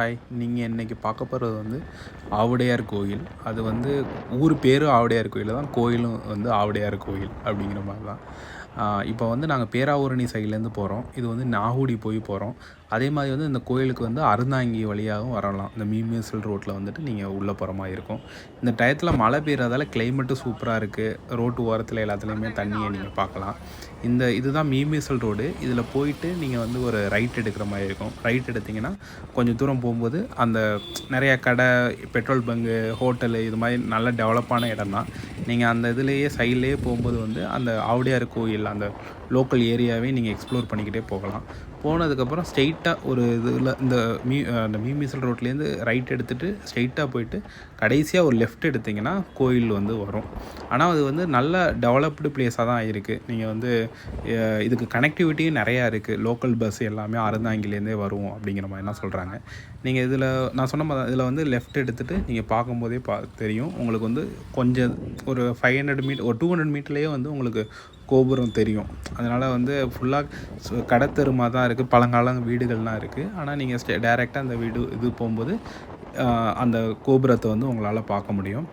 Hi. நீங்கள் இன்றைக்கி பார்க்க போகிறது வந்து ஆவுடையார் கோயில். அது வந்து ஊர் பேர் ஆவுடையார் கோயில் தான் கோயிலும் வந்து ஆவுடையார் கோயில் அப்படிங்கிற மாதிரி தான். இப்போ வந்து நாங்கள் பேராவூரணி சைட்லேருந்து போகிறோம் இது வந்து நாகூடி போய் போகிறோம் அதே மாதிரி வந்து இந்த கோயிலுக்கு வந்து அருந்தாங்கி வழியாகவும் வரலாம். இந்த மீமியூசல் ரோட்டில் வந்துட்டு நீங்கள் உள்ளே போகிற மாதிரி இருக்கும். இந்த டயத்தில் மழை பெய்யறதால கிளைமேட்டும் சூப்பராக இருக்குது ரோட்டு ஓரத்தில் எல்லாத்துலேயுமே தண்ணியை நீங்கள் பார்க்கலாம். இந்த இதுதான் மீமியூசல் ரோடு இதில் போயிட்டு நீங்கள் வந்து ஒரு ரைட் எடுக்கிற மாதிரி இருக்கும். ரைட் எடுத்திங்கன்னா கொஞ்சம் தூரம் போகும்போது அந்த நிறைய கடை பெட்ரோல் பங்கு ஹோட்டலு இது மாதிரி நல்ல டெவலப்பான இடம் தான் நீங்கள் அந்த இதுலேயே சைட்லேயே போகும்போது வந்து அந்த ஆவுடையார் கோயில் அந்த லோக்கல் ஏரியாவே நீங்கள் எக்ஸ்ப்ளோர் பண்ணிக்கிட்டே போகலாம். போனதுக்கப்புறம் ஸ்ட்ரெயிட்டாக ஒரு இதில் இந்த மீ அந்த மீமிசல் ரோட்லேருந்து ரைட் எடுத்துகிட்டு ஸ்ட்ரெயிட்டாக போயிட்டு கடைசியாக ஒரு லெஃப்ட் எடுத்திங்கன்னா கோயில் வந்து வரும். ஆனால் அது வந்து நல்ல டெவலப்டு பிளேஸாக தான் இருக்குது நீங்கள் வந்து இதுக்கு கனெக்டிவிட்டியும் நிறையா இருக்குது லோக்கல் பஸ் எல்லாமே அருந்தாங்கிலேருந்தே வரும் அப்படிங்கிற மாதிரிலாம் சொல்கிறாங்க நீங்கள் இதில் நான் சொன்ன மாதிரி இதில் வந்து லெஃப்ட் எடுத்துகிட்டு நீங்கள் பார்க்கும்போதே பா தெரியும். உங்களுக்கு வந்து கொஞ்சம் ஒரு ஃபைவ் ஹண்ட்ரட் மீட் ஒரு டூ ஹண்ட்ரட் மீட்டர்லேயே வந்து உங்களுக்கு கோபுரம் தெரியும். அதனால் வந்து ஃபுல்லாக கடத்தெருமா தான் இருக்குது பழங்கால வீடுகள்லாம் இருக்குது ஆனால் நீங்கள் ஸ்டே டேரெக்டாக அந்த வீடு இது போகும்போது அந்த கோபுரத்தை வந்து உங்களால் பார்க்க முடியும்.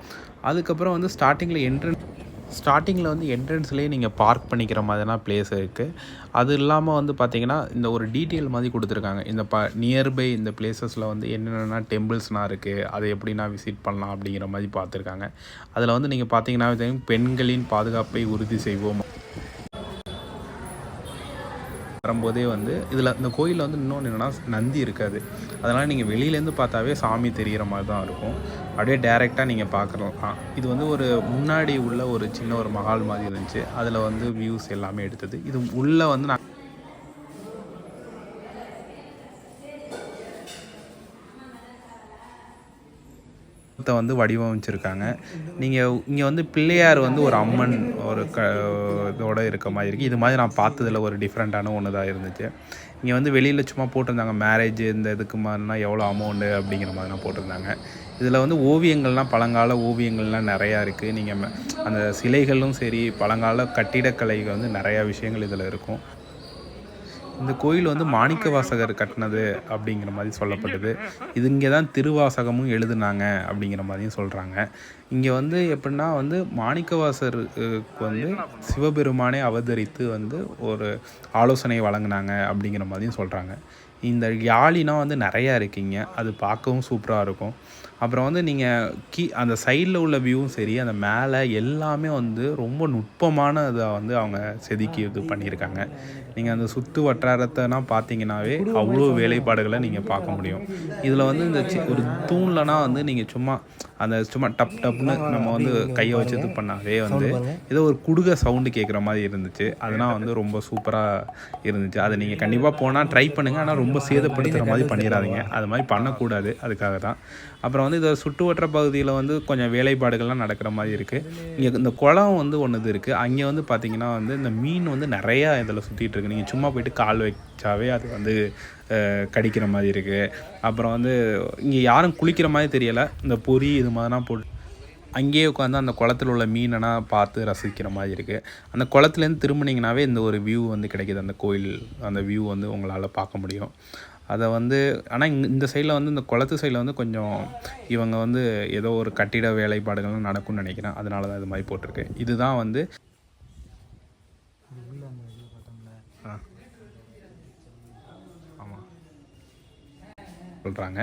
அதுக்கப்புறம் வந்து ஸ்டார்டிங்கில் என்ட்ரன்ஸ் ஸ்டார்டிங்கில் வந்து என்ட்ரன்ஸ்லேயே நீங்கள் பார்க் பண்ணிக்கிற மாதிரிலாம் பிளேஸ் இருக்குது அது இல்லாமல் வந்து பார்த்தீங்கன்னா இந்த ஒரு டீட்டெயில் மாதிரி கொடுத்துருக்காங்க. இந்த ப நியர்பை இந்த பிளேசஸில் வந்து என்னென்னா டெம்பிள்ஸ்லாம் இருக்குது அதை எப்படின்னா விசிட் பண்ணலாம் அப்படிங்கிற மாதிரி பார்த்துருக்காங்க. அதில் வந்து நீங்கள் பார்த்தீங்கன்னா தெரியும் பெண்களின் பாதுகாப்பை உறுதி செய்வோம். வரும்போதே வந்து இதில் இந்த கோயிலில் வந்து இன்னொன்று என்னென்னா நந்தி இருக்காது. அதனால் நீங்கள் வெளியிலேருந்து பார்த்தாவே சாமி தெரிகிற மாதிரி தான் இருக்கும். அப்படியே டேரெக்டாக நீங்கள் பார்க்கலாம். இது வந்து ஒரு முன்னாடி உள்ள ஒரு சின்ன ஒரு மஹால் மாதிரி இருந்துச்சு. அதில் வந்து வியூஸ் எல்லாமே எடுத்தது. இது உள்ளே வந்து நான் வந்து வடிவமைச்சிருக்காங்க. நீங்கள் இங்கே வந்து பிள்ளையார் வந்து ஒரு அம்மன் ஒரு க இதோட இருக்க மாதிரி இருக்குது இது மாதிரி நான் பார்த்ததில் ஒரு டிஃப்ரெண்ட்டான ஒன்று தான் இருந்துச்சு. இங்கே வந்து வெளியில் சும்மா போட்டிருந்தாங்க மேரேஜ் இந்த இதுக்கு மாதிரினா எவ்வளோ அமௌண்ட்டு அப்படிங்கிற மாதிரிலாம் போட்டிருந்தாங்க. இதில் வந்து ஓவியங்கள்லாம் பழங்கால ஓவியங்கள்லாம் நிறையா இருக்குது நீங்கள் அந்த சிலைகளும் சரி பழங்கால கட்டிடக்கலை வந்து நிறையா விஷயங்கள் இதில் இருக்கும். இந்த கோயில் வந்து மாணிக்க வாசகர் கட்டினது அப்படிங்கிற மாதிரி சொல்லப்பட்டது. இது இங்கே தான் திருவாசகமும் எழுதுனாங்க அப்படிங்கிற மாதிரியும் சொல்கிறாங்க இங்கே வந்து எப்படின்னா வந்து மாணிக்கவாசருக்கு வந்து சிவபெருமானே அவதரித்து வந்து ஒரு ஆலோசனை வழங்கினாங்க அப்படிங்கிற மாதிரியும் சொல்கிறாங்க இந்த யாழினா வந்து நிறையா இருக்கீங்க. அது பார்க்கவும் சூப்பராக இருக்கும். அப்புறம் வந்து நீங்கள் கீ அந்த சைடில் உள்ள வியூவும் சரி அந்த மேலே எல்லாமே வந்து ரொம்ப நுட்பமான இதை வந்து அவங்க செதுக்கி இது பண்ணியிருக்காங்க. நீங்கள் அந்த சுற்று வட்டாரத்தைலாம் பார்த்தீங்கன்னாவே அவ்வளோ வேலைப்பாடுகளை நீங்கள் பார்க்க முடியும். இதில் வந்து இந்த ஒரு தூண்லனா வந்து நீங்கள் சும்மா அந்த சும்மா டப் டப்னு நம்ம வந்து கையை வச்சு இது பண்ணாவே வந்து ஏதோ ஒரு குடுக சவுண்டு கேட்குற மாதிரி இருந்துச்சு. அதெல்லாம் வந்து ரொம்ப சூப்பராக இருந்துச்சு. அதை நீங்கள் கண்டிப்பாக போனால் ட்ரை பண்ணுங்கள் ஆனால் ரொம்ப சேதப்படுத்துகிற மாதிரி பண்ணிடாதீங்க அது மாதிரி பண்ணக்கூடாது. அதுக்காக தான் அப்புறம் வந்து இதை சுற்று பகுதியில் வந்து கொஞ்சம் வேலைப்பாடுகள்லாம் நடக்கிற மாதிரி இருக்குது இங்கே இந்த குளம் வந்து ஒன்று இது இருக்குது அங்கே வந்து பார்த்திங்கன்னா வந்து இந்த மீன் வந்து நிறையா இதில் சுற்றிட்டு இருக்கு. நீங்கள் சும்மா போயிட்டு கால் வச்சாவே அது வந்து கடிக்கிற மாதிரி இருக்குது அப்புறம் வந்து இங்கே யாரும் குளிக்கிற மாதிரி தெரியலை. இந்த பொறி இது மாதிரிலாம் போட்டு அங்கேயே உட்காந்து அந்த குளத்துல உள்ள மீனனா பார்த்து ரசிக்கிற மாதிரி இருக்குது அந்த குளத்துலேருந்து திரும்பினீங்கனாவே இந்த ஒரு வியூ வந்து கிடைக்கிது. அந்த கோயில் அந்த வியூ வந்து உங்களால் பார்க்க முடியும். அதை வந்து ஆனால் இங்கே இந்த சைடில் வந்து இந்த குளத்து சைடில் வந்து கொஞ்சம் இவங்க வந்து ஏதோ ஒரு கட்டிட வேலைப்பாடுகள்லாம் நடக்கும்னு நினைக்கிறேன். அதனால தான் இது மாதிரி போட்டிருக்கு. இதுதான் வந்து ஆ ஆமாம் சொல்கிறாங்க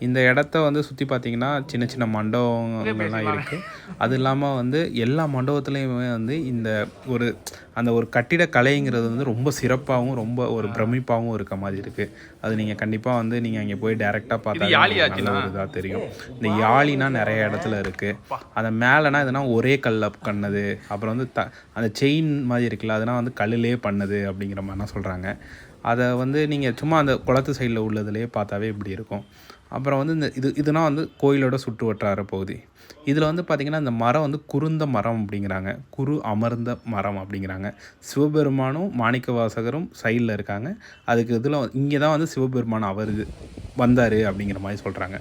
இந்த இடத்த வந்து சுற்றி பார்த்தீங்கன்னா சின்ன சின்ன மண்டபங்கள்லாம் இருக்குது அது இல்லாமல் வந்து எல்லா மண்டபத்துலேயுமே வந்து இந்த ஒரு அந்த ஒரு கட்டிட கலைங்கிறது வந்து ரொம்ப சிறப்பாகவும் ரொம்ப ஒரு பிரமிப்பாகவும் இருக்க மாதிரி இருக்குது அது நீங்கள் கண்டிப்பாக வந்து நீங்கள் அங்கே போய் டேரெக்டாக பார்த்தா நல்ல ஒரு இதாக தெரியும். இந்த யாழினா நிறைய இடத்துல இருக்குது அந்த மேலேனா எதுனா ஒரே கல்ல கண்ணது அப்புறம் வந்து த அந்த செயின் மாதிரி இருக்குல்ல அதெல்லாம் வந்து கல்லுலே பண்ணது அப்படிங்கிற மாதிரிலாம் சொல்கிறாங்க அதை வந்து நீங்கள் சும்மா அந்த குளத்து சைடில் உள்ளதுலேயே பார்த்தாவே இப்படி இருக்கும். அப்புறம் வந்து இந்த இது இதுனா வந்து கோயிலோட சுற்று வட்டார பகுதி. இதில் வந்து பார்த்திங்கன்னா இந்த மரம் வந்து குருந்த மரம் அப்படிங்கிறாங்க. குரு அமர்ந்த மரம் அப்படிங்கிறாங்க. சிவபெருமானும் மாணிக்க வாசகரும் சைடில் இருக்காங்க. அதுக்கு இதில் இங்கே தான் வந்து சிவபெருமான் அவர் வந்தார் அப்படிங்கிற மாதிரி சொல்கிறாங்க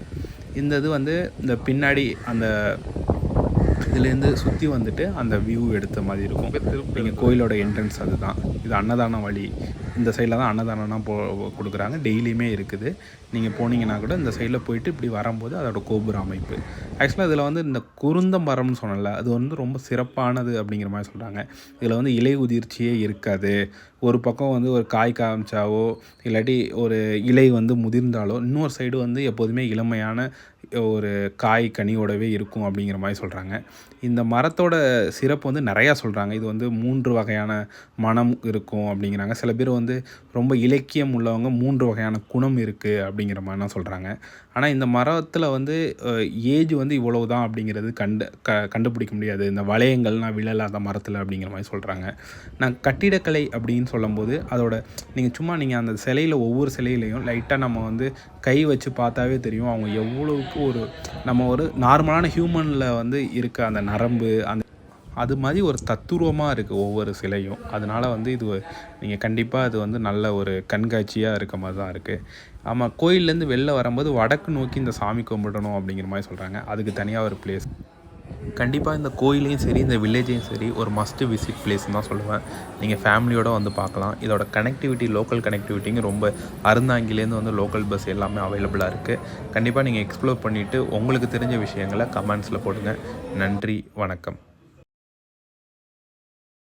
இந்த இது வந்து இந்த பின்னாடி அந்த இதுலேருந்து சுற்றி வந்துட்டு அந்த வியூ எடுத்த மாதிரி இருக்கும். இங்கே கோயிலோட என்ட்ரன்ஸ் அதுதான். இது அன்னதான வழி. இந்த சைடில் தான் அன்னதானம்லாம் போ கொடுக்குறாங்க. டெய்லியுமே இருக்குது. நீங்கள் போனீங்கன்னா கூட இந்த சைடில் போயிட்டு இப்படி வரும்போது அதோட கோபுர அமைப்பு. ஆக்சுவலாக இதில் வந்து இந்த குருந்த மரம்னு சொன்னல அது வந்து ரொம்ப சிறப்பானது அப்படிங்கிற மாதிரி சொல்கிறாங்க இதில் வந்து இலை உதிர்ச்சியே இருக்காது. ஒரு பக்கம் வந்து ஒரு காய் காமிச்சாவோ இல்லாட்டி ஒரு இலை வந்து முதிர்ந்தாலோ இன்னொரு சைடு வந்து எப்போதுமே இளமையான ஒரு காய் கனியோடவே இருக்கும் அப்படிங்கிற மாதிரி சொல்கிறாங்க இந்த மரத்தோட சிறப்பு வந்து நிறையா சொல்கிறாங்க இது வந்து மூன்று வகையான மனம் இருக்கும் அப்படிங்கிறாங்க. சில பேர் வந்து ரொம்ப இலக்கியம் உள்ளவங்க மூன்று வகையான குணம் இருக்குது அப்படிங்கிற மாதிரிலாம் சொல்கிறாங்க ஆனால் இந்த மரத்தில் வந்து ஏஜ் வந்து இவ்வளவு தான் அப்படிங்கிறது கண்டு க கண்டுபிடிக்க முடியாது. இந்த வளையங்கள்லாம் விழலாத மரத்தில் அப்படிங்கிற மாதிரி சொல்கிறாங்க நான் கட்டிடக்கலை அப்படின்னு சொல்லும்போது அதோட நீங்கள் சும்மா நீங்கள் அந்த சிலையில் ஒவ்வொரு சிலையிலையும் லைட்டாக நம்ம வந்து கை வச்சு பார்த்தாவே தெரியும். அவங்க எவ்வளோவுக்கு ஒரு நம்ம ஒரு நார்மலான ஹியூமனில் வந்து இருக்க அந்த நரம்பு அந்த அது மாதிரி ஒரு தத்துருவமாக இருக்குது ஒவ்வொரு சிலையும். அதனால் வந்து இது நீங்கள் கண்டிப்பாக அது வந்து நல்ல ஒரு கண்காட்சியாக இருக்க மாதிரி தான் இருக்குது ஆமாம் கோயிலேருந்து வெளில வரும்போது வடக்கு நோக்கி இந்த சாமி கும்பிடணும் அப்படிங்கிற மாதிரி சொல்கிறாங்க அதுக்கு தனியாக ஒரு பிளேஸ் கண்டிப்பாக இந்த கோயிலையும் சரி இந்த வில்லேஜையும் சரி ஒரு மஸ்ட்டு விசிட் பிளேஸ்னு தான் சொல்லுவேன். நீங்கள் ஃபேமிலியோடு வந்து பார்க்கலாம். இதோட கனெக்டிவிட்டி லோக்கல் கனெக்டிவிட்டிங்க ரொம்ப அருந்தாங்கிலேருந்து வந்து லோக்கல் பஸ் எல்லாமே அவைலபிளாக இருக்குது கண்டிப்பாக நீங்கள் எக்ஸ்ப்ளோர் பண்ணிவிட்டு உங்களுக்கு தெரிஞ்ச விஷயங்களை கமெண்ட்ஸில் போடுங்க. நன்றி வணக்கம்.